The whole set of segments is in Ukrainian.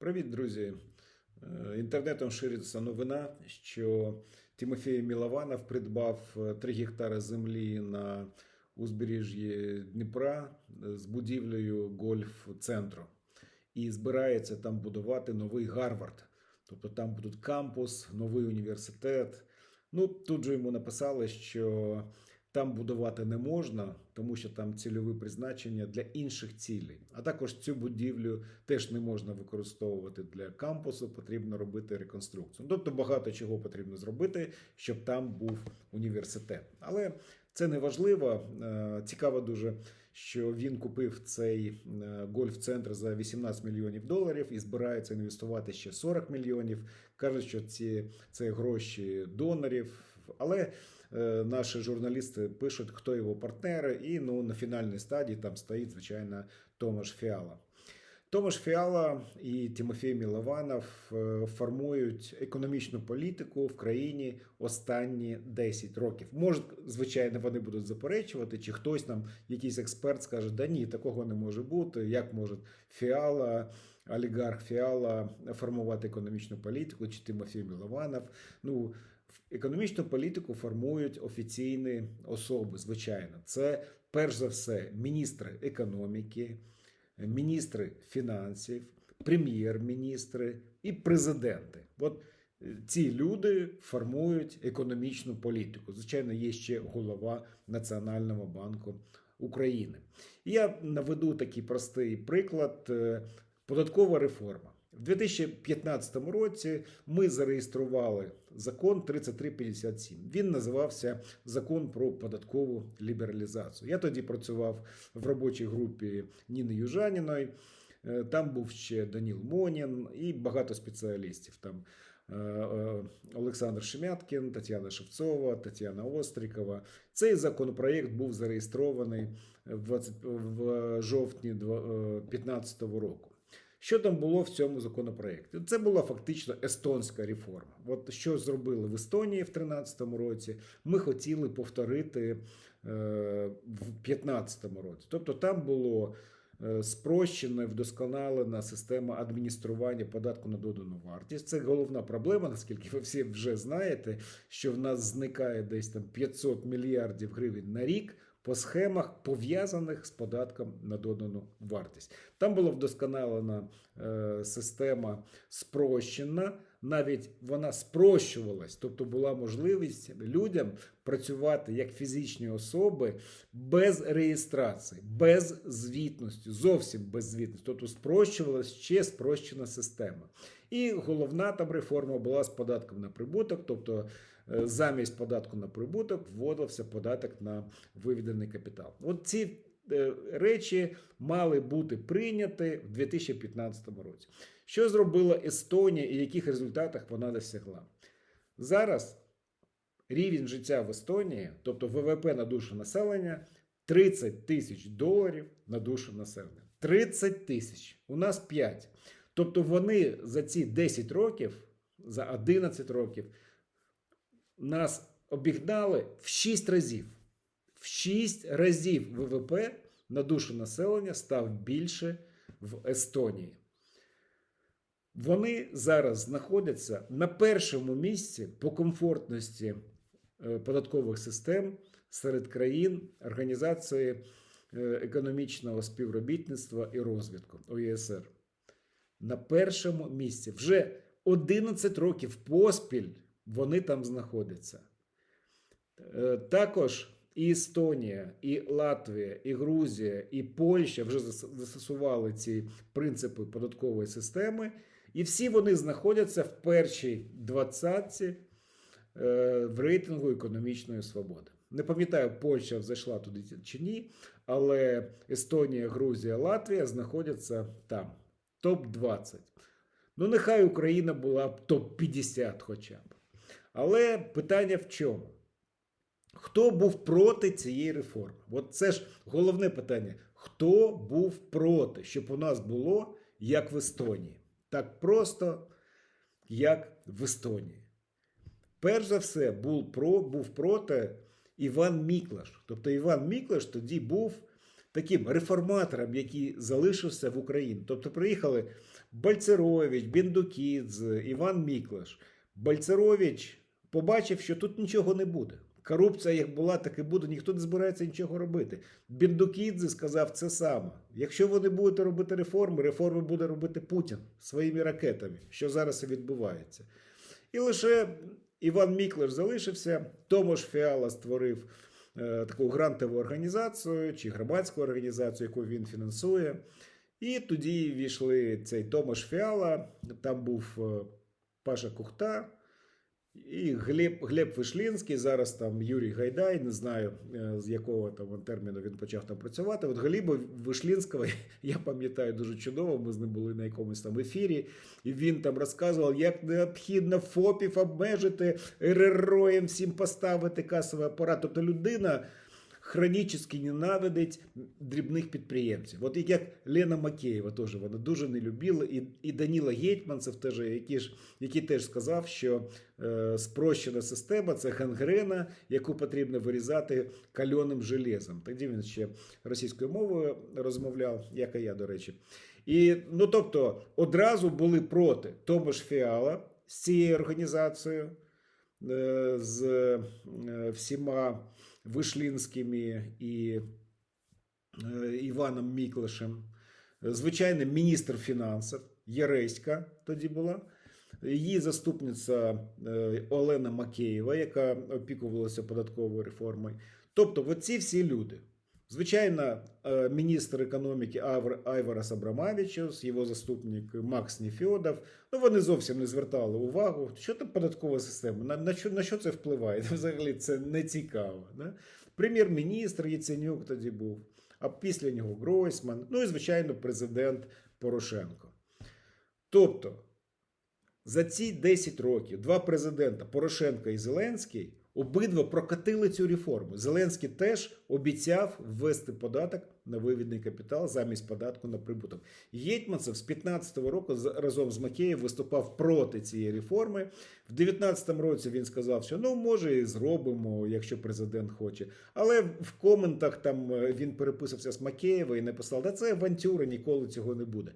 Привіт, друзі! Е, Інтернетом шириться новина, що Тимофій Мілованов придбав е, 3 гектари землі на узбережжі Дніпра е, з будівлею гольф-центру і збирається там будувати новий Гарвард. Тобто там будуть кампус, новий університет. Ну, тут же йому написали, що там будувати не можна, тому що там цільове призначення для інших цілей. А також цю будівлю теж не можна використовувати для кампусу, потрібно робити реконструкцію. Тобто багато чого потрібно зробити, щоб там був університет. Але це не важливо. Е, Цікаво дуже, що він купив цей е, гольф-центр за 18 мільйонів доларів і збирається інвестувати ще 40 мільйонів. Кажуть, що ці це гроші донорів. Але наші журналісти пишуть, хто його партнери, і ну на фінальній стадії там стоїть звичайно Томаш Фіала. Томаш Фіала і Тимофій Мілованов е, формують економічну політику в країні останні 10 років. Може, звичайно, вони будуть заперечувати, чи хтось нам, якийсь експерт, скаже, да ні, такого не може бути. Як може Фіала, олігарх Фіала формувати економічну політику, чи Тимофій Мілованов? Ну, економічну політику формують офіційні особи, звичайно. Це перш за все міністри економіки міністри фінансів, прем'єр-міністри і президенти. От е, ці люди формують економічну політику. Звичайно, є ще голова Національного банку України. Я наведу такий простий приклад: е, податкова реформа. В 2015 році ми зареєстрували закон 3357. Він називався Закон про податкову лібералізацію. Я тоді працював в робочій групі Ніни Южаніної. Е, Там був ще Даніл Монін і багато спеціалістів. Там е, е, Олександр Шемяткін, Тетяна Шевцова, Тетяна Острікова. Цей законопроєкт був зареєстрований в жовтні 2015 року. Що там було в цьому законопроєкті? Це була фактично естонська реформа. От що зробили в Естонії в 2013 році, ми хотіли повторити е, в 2015 році. Тобто там було е, спрощена і вдосконалена система адміністрування податку на додану вартість. Це головна проблема, наскільки ви всі вже знаєте, що в нас зникає десь там 500 мільярдів гривень на рік по схемах, пов'язаних з податком на додану вартість. Там була вдосконалена е, система спрощена, навіть вона спрощувалась, тобто була можливість людям працювати як фізичні особи без реєстрації, без звітності, зовсім без звітності. Тобто спрощувалась ще спрощена система. І головна там реформа була з податком на прибуток, тобто е, замість податку на прибуток вводився податок на виведений капітал. От ці е, речі мали бути прийняті в 2015 році. Що зробила Естонія і яких результатах вона досягла? Зараз рівень життя в Естонії, тобто ВВП на душу населення, 30 тисяч доларів на душу населення. 30 тисяч. У нас 5. Тобто вони за ці 10 років, за 11 років нас обігнали в 6 разів. В 6 разів ВВП на душу населення став більше в Естонії. Вони зараз знаходяться на першому місці по комфортності е, податкових систем серед країн Організації е, економічного співробітництва і розвитку ОЄСР. На першому місці. Вже 11 років поспіль вони там знаходяться. Е, Також і Естонія, і Латвія, і Грузія, і Польща вже застосували ці принципи податкової системи, і всі вони знаходяться в першій двадцятці е, в рейтингу економічної свободи. Не пам'ятаю, Польща зайшла туди чи ні, але Естонія, Грузія, Латвія знаходяться там. Топ-20. Ну, нехай Україна була б топ-50 хоча б. Але питання в чому? Хто був проти цієї реформи? От це ж головне питання. Хто був проти, щоб у нас було як в Естонії? Так просто, як в Естонії. Перш за все, був, про, був проти Іван Міклаш. Тобто Іван Міклаш тоді був таким реформатором, який залишився в Україні. Тобто приїхали Бальцерович, Бендукідзе, Іван Міклаш. Бальцерович побачив, що тут нічого не буде. Корупція як була, так і буде. Ніхто не збирається нічого робити. Бендукідзе сказав це саме. Якщо ви не будете робити реформи, реформи буде робити Путін своїми ракетами, що зараз і відбувається. І лише Іван Міклер залишився, Томаш Фіала створив таку грантову організацію чи громадську організацію, яку він фінансує. І тоді війшли цей Томаш Фіала, там був е, Паша Кухта і Глеб, Глеб Вишлінський, зараз там Юрій Гайдай, не знаю е, з якого там терміну він почав там працювати. От Гліба Вишлінського я пам'ятаю дуже чудово. Ми з ним були на якомусь там ефірі, і він там розказував, як необхідно ФОПів обмежити, РРО їм всім поставити касовий апарат. Тобто людина хронічно ненавидить дрібних підприємців. От як Лена Макеєва теж вона дуже не любила, і, і Даніла Гетьманцев теж, який, ж, який теж сказав, що е, спрощена система це гангрена, яку потрібно вирізати кальоним железом. Тоді він ще російською мовою розмовляв, як і я, до речі. І ну тобто одразу були проти Томаш Фіала з цією організацією, е, з е, всіма Вишлінськими і е, Іваном Міклашем. Звичайно, міністр фінансів Єреська тоді була. Її заступниця е, Олена Макеєва, яка опікувалася податковою реформою. Тобто, оці всі люди. Звичайно, е, міністр економіки Айварас Абрамавічус, його заступник Макс Ніфьодов, ну вони зовсім не звертали увагу, що там податкова система, на, на, що, на що це впливає? Взагалі це не цікаво. Да? Прем'єр-міністр Яценюк тоді був, а після нього Гройсман, ну і, звичайно, президент Порошенко. Тобто, за ці 10 років два президента Порошенко і Зеленський обидва прокатили цю реформу. Зеленський теж обіцяв ввести податок на вивідний капітал замість податку на прибуток. Єтьманцев з 15-го року разом з Макеєм виступав проти цієї реформи. В 19-му році він сказав, що ну може і зробимо, якщо президент хоче. Але в коментах там е, він переписався з Макеєва і написав: да це авантюра, ніколи цього не буде.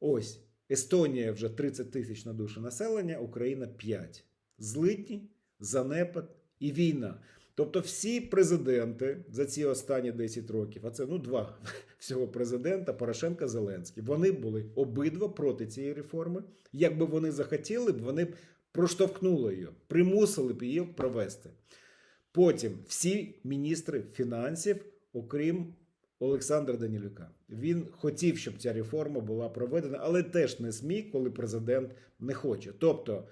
Ось Естонія вже 30 тисяч на душу населення, Україна 5. Злитні, занепад і війна. Тобто всі президенти за ці останні 10 років, а це ну два всього президента Порошенка Зеленський, вони були обидва проти цієї реформи. Якби вони захотіли б, вони б проштовхнули її, примусили б її провести. Потім всі міністри фінансів, окрім Олександра Данілюка. Він хотів, щоб ця реформа була проведена, але теж не зміг, коли президент не хоче. Тобто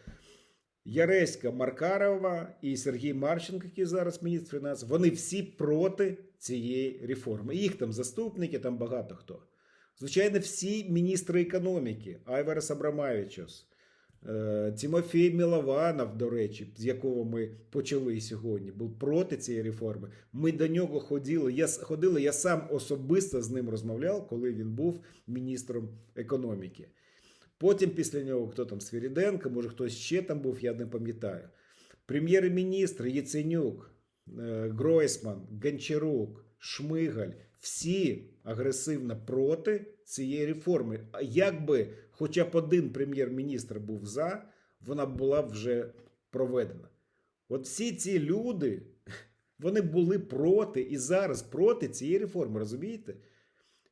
Яреська Маркарова і Сергій Марченко, який зараз міністр фінансів, вони всі проти цієї реформи. Їх там заступники, там багато хто. Звичайно, всі міністри економіки, Айварес Абрамавічус, е, Тимофій Мілованов, до речі, з якого ми почали сьогодні, був проти цієї реформи. Ми до нього ходили. Я ходили, я сам особисто з ним розмовляв, коли він був міністром економіки. Потім після нього хто там Свіріденко, може хтось ще там був, я не пам'ятаю. Прем'єр-міністр Єценюк, е, Гройсман, Гончарук, Шмигаль всі агресивно проти цієї реформи. А якби хоча б один прем'єр-міністр був за, вона була б вже проведена. От всі ці люди, вони були проти і зараз проти цієї реформи, розумієте?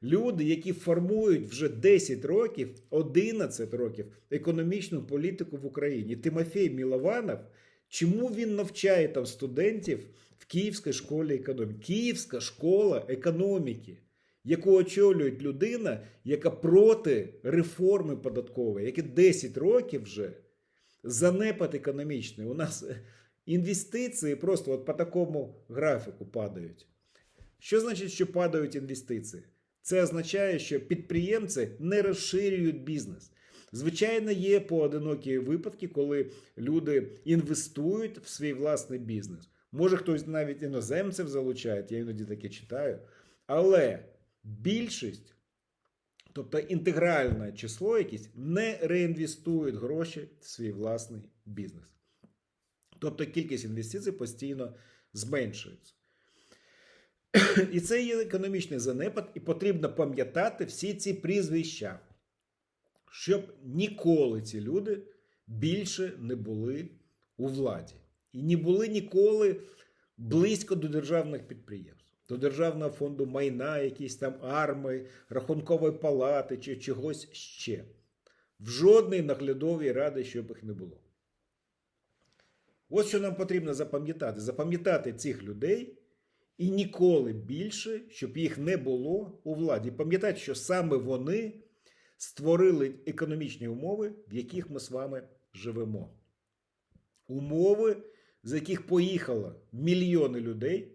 Люди, які формують вже 10 років, 11 років економічну політику в Україні. Тимофій Мілованов, чому він навчає там студентів в Київській школі економіки? Київська школа економіки, яку очолює людина, яка проти реформи податкової, яка 10 років вже занепад економічний. У нас інвестиції просто от по такому графіку падають. Що значить, що падають інвестиції? Це означає, що підприємці не розширюють бізнес. Звичайно, є поодинокі випадки, коли люди інвестують в свій власний бізнес. Може, хтось навіть іноземців залучає, я іноді таке читаю. Але більшість, тобто інтегральне число якесь, не реінвестують гроші в свій власний бізнес. Тобто кількість інвестицій постійно зменшується. І це є економічний занепад, і потрібно пам'ятати всі ці прізвища, щоб ніколи ці люди більше не були у владі. І не були ніколи близько до державних підприємств, до Державного фонду майна, якісь там арми, рахункової палати чи чогось ще. В жодній наглядовій раді, щоб їх не було. Ось що нам потрібно запам'ятати: запам'ятати цих людей і ніколи більше, щоб їх не було у владі. Пам'ятати, що саме вони створили економічні умови, в яких ми з вами живемо. Умови, з яких поїхало мільйони людей,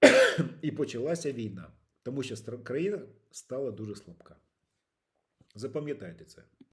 і почалася війна. Тому що країна стала дуже слабка. Запам'ятайте це.